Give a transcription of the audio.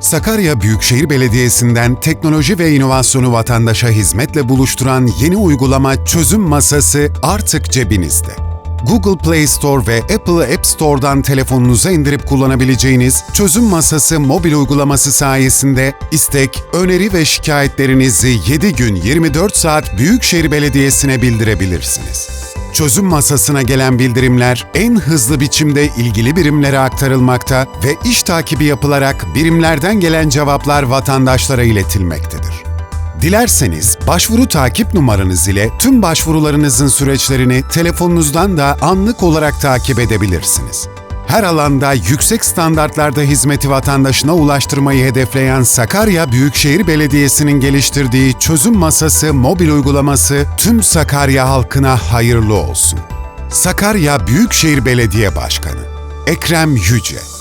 Sakarya Büyükşehir Belediyesi'nden teknoloji ve inovasyonu vatandaşa hizmetle buluşturan yeni uygulama Çözüm Masası artık cebinizde. Google Play Store ve Apple App Store'dan telefonunuza indirip kullanabileceğiniz Çözüm Masası mobil uygulaması sayesinde istek, öneri ve şikayetlerinizi 7 gün 24 saat Büyükşehir Belediyesi'ne bildirebilirsiniz. Çözüm masasına gelen bildirimler en hızlı biçimde ilgili birimlere aktarılmakta ve iş takibi yapılarak birimlerden gelen cevaplar vatandaşlara iletilmektedir. Dilerseniz başvuru takip numaranız ile tüm başvurularınızın süreçlerini telefonunuzdan da anlık olarak takip edebilirsiniz. Her alanda yüksek standartlarda hizmeti vatandaşına ulaştırmayı hedefleyen Sakarya Büyükşehir Belediyesi'nin geliştirdiği Çözüm Masası mobil uygulaması tüm Sakarya halkına hayırlı olsun. Sakarya Büyükşehir Belediye Başkanı Ekrem Yüce